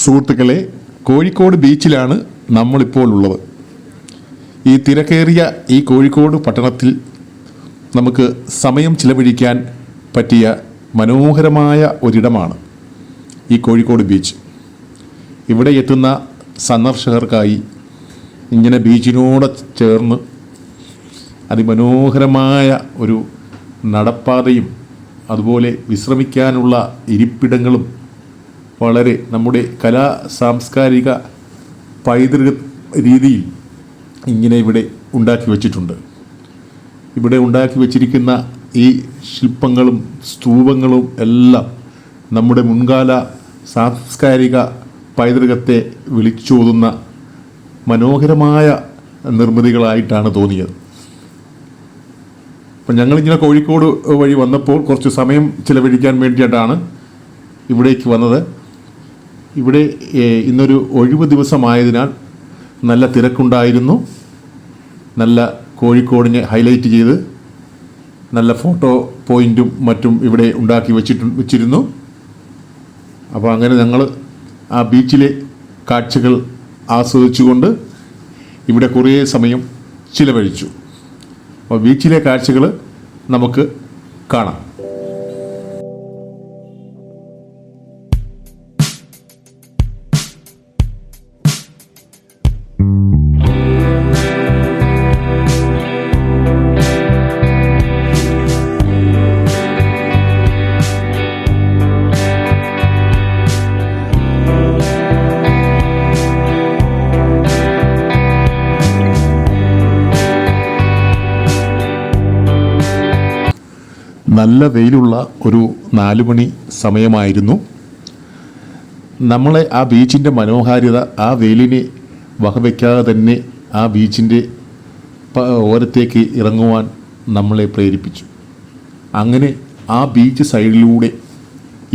സുഹൃത്തുക്കളെ കോഴിക്കോട് ബീച്ചിലാണ് നമ്മളിപ്പോൾ ഉള്ളത്. ഈ തിരക്കേറിയ ഈ കോഴിക്കോട് പട്ടണത്തിൽ നമുക്ക് സമയം ചിലവഴിക്കാൻ പറ്റിയ മനോഹരമായ ഒരിടമാണ് ഈ കോഴിക്കോട് ബീച്ച്. ഇവിടെ എത്തുന്ന സന്ദർശകർക്കായി ഇങ്ങനെ ബീച്ചിനോട് ചേർന്ന് അതിമനോഹരമായ ഒരു നടപ്പാതയും അതുപോലെ വിശ്രമിക്കാനുള്ള ഇരിപ്പിടങ്ങളും വളരെ നമ്മുടെ കലാ സാംസ്കാരിക പൈതൃക രീതിയിൽ ഇങ്ങനെ ഇവിടെ ഉണ്ടാക്കി വച്ചിട്ടുണ്ട്. ഇവിടെ ഉണ്ടാക്കി വച്ചിരിക്കുന്ന ഈ ശില്പങ്ങളും സ്തൂപങ്ങളും എല്ലാം നമ്മുടെ മുൻകാല സാംസ്കാരിക പൈതൃകത്തെ വിളിച്ചോതുന്ന മനോഹരമായ നിർമ്മിതികളായിട്ടാണ് തോന്നിയത്. അപ്പം ഞങ്ങളിങ്ങനെ കോഴിക്കോട് വഴി വന്നപ്പോൾ കുറച്ച് സമയം ചിലവഴിക്കാൻ വേണ്ടിയിട്ടാണ് ഇവിടേക്ക് വന്നത്. ഇവിടെ ഇന്നൊരു ഒഴിവ് ദിവസമായതിനാൽ നല്ല തിരക്കുണ്ടായിരുന്നു. നല്ല കോഴിക്കോടിനെ ഹൈലൈറ്റ് ചെയ്ത് നല്ല ഫോട്ടോ പോയിന്റും മറ്റും ഇവിടെ ഉണ്ടാക്കി വെച്ചിട്ട് വെച്ചിരുന്നു. അപ്പോൾ അങ്ങനെ ഞങ്ങൾ ആ ബീച്ചിലെ കാഴ്ചകൾ ആസ്വദിച്ചുകൊണ്ട് ഇവിടെ കുറേ സമയം ചിലവഴിച്ചു. അപ്പോൾ ബീച്ചിലെ കാഴ്ചകൾ നമുക്ക് കാണാം. നല്ല വെയിലുള്ള ഒരു നാല് മണി സമയമായിരുന്നു. നമ്മളെ ആ ബീച്ചിന്റെ മനോഹാരിത ആ വെയിലിനെ വകവയ്ക്കാതെ തന്നെ ആ ബീച്ചിന്റെ ഓരത്തേക്ക് ഇറങ്ങുവാൻ നമ്മളെ പ്രേരിപ്പിച്ചു. അങ്ങനെ ആ ബീച്ച് സൈഡിലൂടെ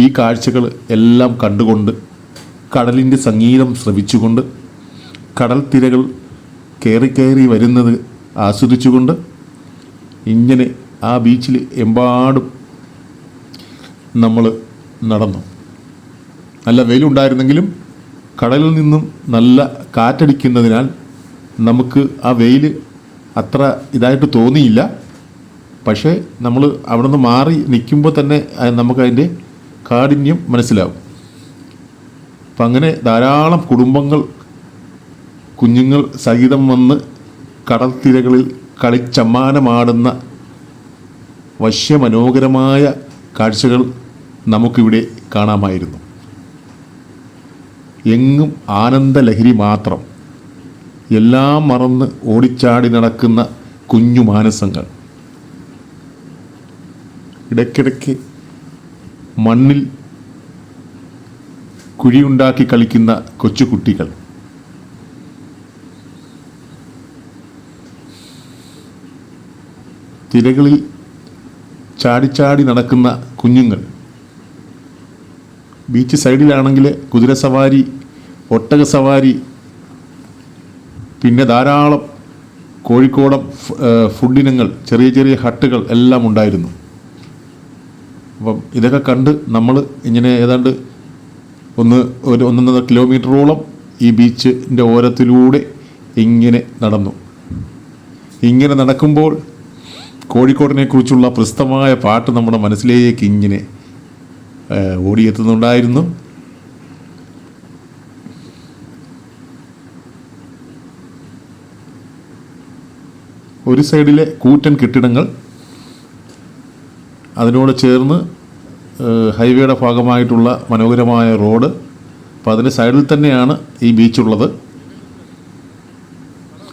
ഈ കാഴ്ചകൾ എല്ലാം കണ്ടുകൊണ്ട് കടലിന്റെ സംഗീതം ശ്രവിച്ചുകൊണ്ട് കടൽ തിരകൾ കയറി കയറി വരുന്നത് ആസ്വദിച്ചുകൊണ്ട് ഇങ്ങനെ ആ ബീച്ചിൽ എമ്പാടും നമ്മൾ നടന്നു. നല്ല വെയിലുണ്ടായിരുന്നെങ്കിലും കടലിൽ നിന്നും നല്ല കാറ്റടിക്കുന്നതിനാൽ നമുക്ക് ആ വെയിൽ അത്ര ഇതായിട്ട് തോന്നിയില്ല. പക്ഷേ നമ്മൾ അവിടെ നിന്ന് മാറി നിൽക്കുമ്പോൾ തന്നെ നമുക്കതിന്റെ കാഠിന്യം മനസ്സിലാവും. അപ്പം അങ്ങനെ ധാരാളം കുടുംബങ്ങൾ കുഞ്ഞുങ്ങൾ സഹിതം വന്ന് കടൽ തിരകളിൽ കളിച്ചമ്മാനമാടുന്ന വശ്യമനോഹരമായ കാഴ്ചകൾ നമുക്കിവിടെ കാണാമായിരുന്നു. എങ്ങും ആനന്ദലഹരി മാത്രം. എല്ലാം മറന്ന് ഓടിച്ചാടി നടക്കുന്ന കുഞ്ഞു മാനസങ്ങൾ. ഇടയ്ക്കിടയ്ക്ക് മണ്ണിൽ കുഴിയുണ്ടാക്കി കളിക്കുന്ന കൊച്ചുകുട്ടികൾ. തിരകളിൽ ചാടിച്ചാടി നടക്കുന്ന കുഞ്ഞുങ്ങൾ. ബീച്ച് സൈഡിലാണെങ്കിൽ കുതിര സവാരി ഒട്ടക സവാരി പിന്നെ ധാരാളം കോഴിക്കോടം ഫുഡിനങ്ങൾ ചെറിയ ചെറിയ ഹട്ടുകൾ എല്ലാം ഉണ്ടായിരുന്നു. അപ്പം ഇതൊക്കെ കണ്ട് നമ്മൾ ഇങ്ങനെ ഏതാണ്ട് ഒന്ന് ഒരു ഒന്നൊന്നര കിലോമീറ്ററോളം ഈ ബീച്ചിന്റെ ഓരത്തിലൂടെ ഇങ്ങനെ നടന്നു. ഇങ്ങനെ നടക്കുമ്പോൾ കോഴിക്കോടിനെ കുറിച്ചുള്ള പ്രസ്തമായ പാട്ട് നമ്മുടെ മനസ്സിലേക്ക് ഇങ്ങനെ ഓടിയെത്തുന്നുണ്ടായിരുന്നു. ഒരു സൈഡിലെ കൂറ്റൻ കെട്ടിടങ്ങൾ അതിനോട് ചേർന്ന് ഹൈവേയുടെ ഭാഗമായിട്ടുള്ള മനോഹരമായ റോഡ് അപ്പോൾ അതിന്റെ സൈഡിൽ തന്നെയാണ് ഈ ബീച്ചുള്ളത്.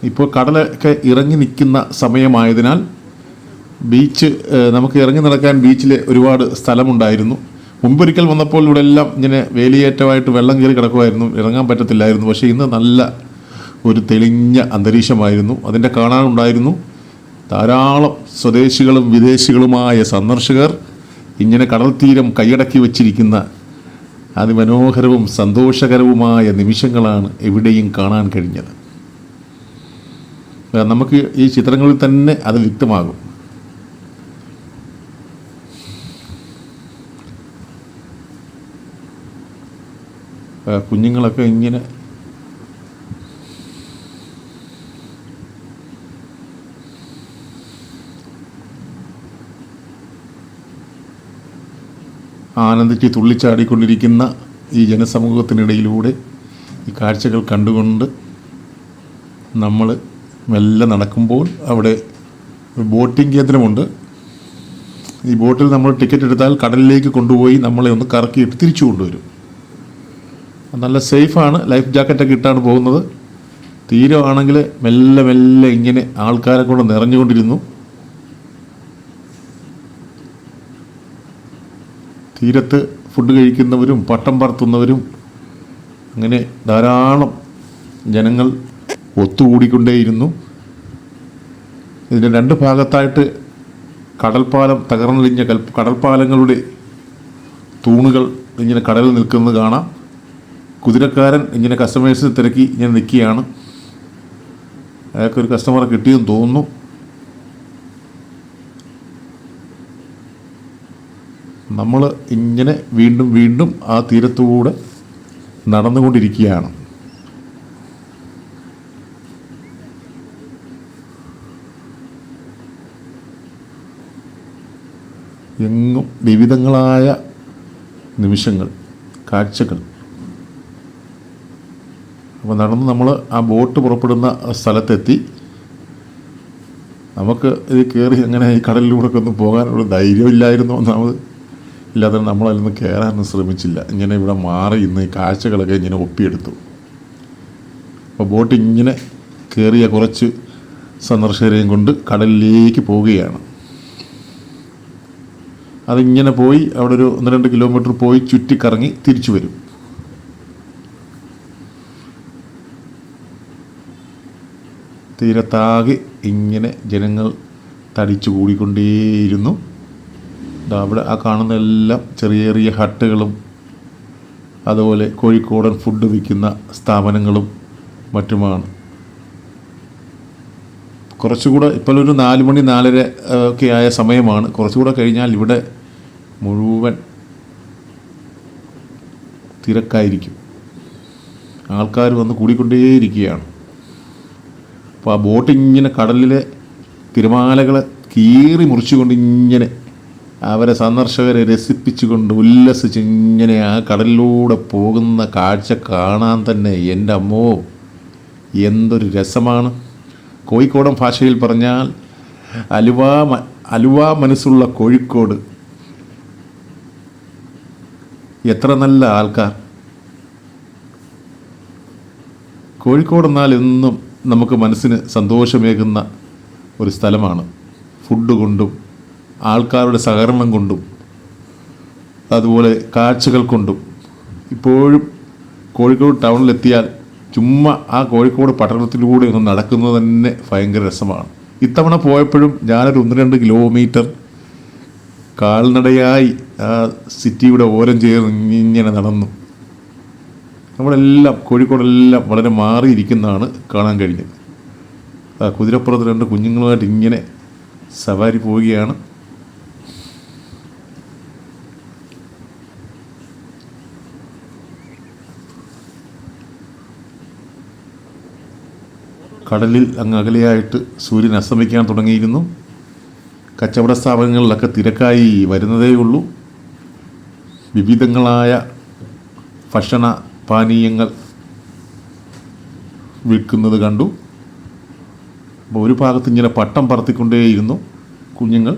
ഇപ്പോൾ കടലൊക്കെ ഇറങ്ങി നിൽക്കുന്ന സമയമായതിനാൽ ബീച്ച് നമുക്ക് ഇറങ്ങി നടക്കാൻ ബീച്ചിൽ ഒരുപാട് സ്ഥലമുണ്ടായിരുന്നു. മുമ്പൊരിക്കൽ വന്നപ്പോൾ ഇവിടെ എല്ലാം ഇങ്ങനെ വേലിയേറ്റമായിട്ട് വെള്ളം കയറി കിടക്കുമായിരുന്നു. ഇറങ്ങാൻ പറ്റത്തില്ലായിരുന്നു. പക്ഷേ ഇന്ന് നല്ല ഒരു തെളിഞ്ഞ അന്തരീക്ഷമായിരുന്നു. അതിന്റെ കാണാനുണ്ടായിരുന്നു ധാരാളം സ്വദേശികളും വിദേശികളുമായ സന്ദർശകർ ഇങ്ങനെ കടൽ തീരം കൈയടക്കി വച്ചിരിക്കുന്ന അതിമനോഹരവും സന്തോഷകരവുമായ നിമിഷങ്ങളാണ് എവിടെയും കാണാൻ കഴിഞ്ഞത്. നമുക്ക് ഈ ചിത്രങ്ങളിൽ തന്നെ അത് വ്യക്തമാകും. കുഞ്ഞുങ്ങളൊക്കെ ഇങ്ങനെ ആനന്ദിച്ച് തുള്ളിച്ചാടിക്കൊണ്ടിരിക്കുന്ന ഈ ജനസമൂഹത്തിനിടയിലൂടെ ഈ കാഴ്ചകൾ കണ്ടുകൊണ്ട് നമ്മൾ മെല്ലെ നടക്കുമ്പോൾ അവിടെ ഒരു ബോട്ടിംഗ് കേന്ദ്രമുണ്ട്. ഈ ബോട്ടിൽ നമ്മൾ ടിക്കറ്റ് എടുത്താൽ കടലിലേക്ക് കൊണ്ടുപോയി നമ്മളെ ഒന്ന് കറക്കിയിട്ട് തിരിച്ചു കൊണ്ടുവരും. നല്ല സേഫാണ്. ലൈഫ് ജാക്കറ്റൊക്കെ ഇട്ടാണ് പോകുന്നത്. തീരമാണെങ്കിൽ മെല്ലെ മെല്ലെ ഇങ്ങനെ ആൾക്കാരെ കൊണ്ട് നിറഞ്ഞുകൊണ്ടിരുന്നു. തീരത്ത് ഫുഡ് കഴിക്കുന്നവരും പട്ടം പറത്തുന്നവരും അങ്ങനെ ധാരാളം ജനങ്ങൾ ഒത്തുകൂടിക്കൊണ്ടേയിരുന്നു. ഇതിന്റെ രണ്ട് ഭാഗത്തായിട്ട് കടൽപ്പാലം തകർന്നടിഞ്ഞ കൽ കടൽപ്പാലങ്ങളുടെ തൂണുകൾ ഇങ്ങനെ കടലിൽ നിൽക്കുന്നത് കാണാം. കുതിരക്കാരൻ ഇങ്ങനെ കസ്റ്റമേഴ്സിനെ തിരക്കി ഇങ്ങനെ നിൽക്കുകയാണ്. അയാൾക്കൊരു കസ്റ്റമർ കിട്ടിയെന്ന് തോന്നുന്നു. നമ്മൾ ഇങ്ങനെ വീണ്ടും വീണ്ടും ആ തീരത്തുകൂടെ നടന്നുകൊണ്ടിരിക്കുകയാണ്. എങ്ങും വിവിധങ്ങളായ നിമിഷങ്ങൾ കാഴ്ചകൾ അപ്പോൾ നടന്ന് നമ്മൾ ആ ബോട്ട് പുറപ്പെടുന്ന സ്ഥലത്തെത്തി. നമുക്ക് ഇത് കയറി അങ്ങനെ ഈ കടലിലൂടെ ഒക്കെ ഒന്ന് പോകാനുള്ള ധൈര്യമില്ലായിരുന്നു. ഒന്നാമത് ഇല്ലാതെ നമ്മളതിലൊന്നും കയറാനൊന്നും ശ്രമിച്ചില്ല. ഇങ്ങനെ ഇവിടെ മാറി ഇന്ന് ഈ കാഴ്ചകളൊക്കെ ഇങ്ങനെ ഒപ്പിയെടുത്തു. അപ്പോൾ ബോട്ട് ഇങ്ങനെ കയറിയ കുറച്ച് സന്ദർശകരെയും കൊണ്ട് കടലിലേക്ക് പോവുകയാണ്. അതിങ്ങനെ പോയി അവിടെ ഒരു ഒന്ന് രണ്ട് കിലോമീറ്റർ പോയി ചുറ്റിക്കറങ്ങി തിരിച്ചു വരും. തീരത്താകെ ഇങ്ങനെ ജനങ്ങൾ തടിച്ചു കൂടിക്കൊണ്ടേയിരുന്നു. അവിടെ ആ കാണുന്ന എല്ലാം ചെറിയ ചെറിയ ഹട്ടുകളും അതുപോലെ കോഴിക്കോടൻ ഫുഡ് വിൽക്കുന്ന സ്ഥാപനങ്ങളും മറ്റുമാണ്. കുറച്ചുകൂടെ ഇപ്പോൾ ഒരു നാല് മണി നാലര ഒക്കെ ആയ സമയമാണ്. കുറച്ചുകൂടെ കഴിഞ്ഞാൽ ഇവിടെ മുഴുവൻ തിരക്കായിരിക്കും. ആൾക്കാർ വന്ന് കൂടിക്കൊണ്ടേയിരിക്കുകയാണ്. അപ്പോൾ ആ ബോട്ട് ഇങ്ങനെ കടലിലെ തിരമാലകളെ കീറി മുറിച്ചുകൊണ്ട് ഇങ്ങനെ അവരെ സന്ദർശകരെ രസിപ്പിച്ചുകൊണ്ട് ഉല്ലസിച്ച് ഇങ്ങനെ ആ കടലിലൂടെ പോകുന്ന കാഴ്ച കാണാൻ തന്നെ എന്റെ അമ്മോ എന്തൊരു രസമാണ്. കോഴിക്കോടൻ ഭാഷയിൽ പറഞ്ഞാൽ അലുവ അലുവാ മനസ്സുള്ള കോഴിക്കോട്. എത്ര നല്ല ആൾക്കാർ. കോഴിക്കോട് എന്നാൽ എന്നും നമുക്ക് മനസ്സിന് സന്തോഷമേകുന്ന ഒരു സ്ഥലമാണ്. ഫുഡ് കൊണ്ടും ആൾക്കാരുടെ സഹകരണം കൊണ്ടും അതുപോലെ കാഴ്ചകൾ കൊണ്ടും. ഇപ്പോഴും കോഴിക്കോട് ടൗണിലെത്തിയാൽ ചുമ്മാ ആ കോഴിക്കോട് പട്ടണത്തിലൂടെ ഒന്ന് നടക്കുന്നത് തന്നെ ഭയങ്കര രസമാണ്. ഇത്തവണ പോയപ്പോഴും ഞാനൊരു ഒന്ന് രണ്ട് കിലോമീറ്റർ കാൽനടയായി ആ സിറ്റിയുടെ ഓരം ചേർന്ന് ഇങ്ങനെ നടന്നു. നമ്മളെല്ലാം കോഴിക്കോടെല്ലാം വളരെ മാറിയിരിക്കുന്നതാണ് കാണാൻ കഴിഞ്ഞത്. ആ കുതിരപ്പുറത്ത് രണ്ട് കുഞ്ഞുങ്ങളുമായിട്ട് ഇങ്ങനെ സവാരി പോവുകയാണ്. കടലിൽ അങ്ങ് അകലെയായിട്ട് സൂര്യൻ അസ്തമിക്കാൻ തുടങ്ങിയിരുന്നു. കച്ചവട സ്ഥാപനങ്ങളിലൊക്കെ തിരക്കായി വരുന്നതേ ഉള്ളൂ. വിവിധങ്ങളായ ഭക്ഷണ പാനീയങ്ങൾ വിൽക്കുന്നത് കണ്ടു. അപ്പോൾ ഒരു ഭാഗത്ത് ഇങ്ങനെ പട്ടം പറത്തിക്കൊണ്ടേയിരുന്നു കുഞ്ഞുങ്ങൾ.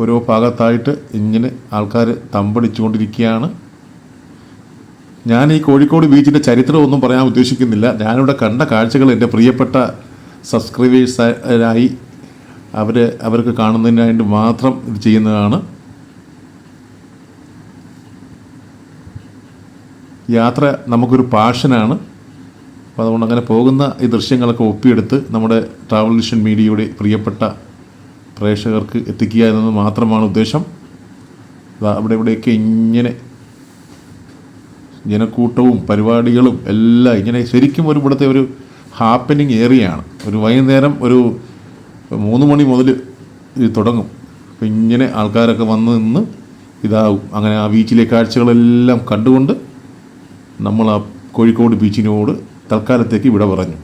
ഓരോ ഭാഗത്തായിട്ട് ഇങ്ങനെ ആൾക്കാർ തമ്പടിച്ചുകൊണ്ടിരിക്കുകയാണ്. ഞാൻ ഈ കോഴിക്കോട് ബീച്ചിന്റെ ചരിത്രമൊന്നും പറയാൻ ഉദ്ദേശിക്കുന്നില്ല. ഞാനിവിടെ കണ്ട കാഴ്ചകൾ എന്റെ പ്രിയപ്പെട്ട സബ്സ്ക്രൈബേഴ്സായി അവർ അവർക്ക് കാണുന്നതിനായിട്ട് മാത്രം ഇത് ചെയ്യുന്നതാണ്. യാത്ര നമുക്കൊരു പാഷനാണ്. അപ്പോൾ അതുകൊണ്ട് അങ്ങനെ പോകുന്ന ഈ ദൃശ്യങ്ങളൊക്കെ ഒപ്പിയെടുത്ത് നമ്മുടെ ട്രാവൽ വിഷൻ മീഡിയയുടെ പ്രിയപ്പെട്ട പ്രേക്ഷകർക്ക് എത്തിക്കുക എന്നത് മാത്രമാണ് ഉദ്ദേശം. അവിടെ ഇവിടെയൊക്കെ ഇങ്ങനെ ജനക്കൂട്ടവും പരിപാടികളും എല്ലാം ഇങ്ങനെ ശരിക്കും ഒരു ഇവിടുത്തെ ഒരു ഹാപ്പനിങ് ഏറിയാണ് ഒരു വൈകുന്നേരം ഒരു മൂന്ന് മണി മുതൽ ഇത് തുടങ്ങും. അപ്പം ഇങ്ങനെ ആൾക്കാരൊക്കെ വന്ന് നിന്ന് ഇതാവും. അങ്ങനെ ആ ബീച്ചിലെ കാഴ്ചകളെല്ലാം കണ്ടുകൊണ്ട് നമ്മൾ ആ കോഴിക്കോട് ബീച്ചിനോട് തൽക്കാലത്തേക്ക് വിട പറഞ്ഞു.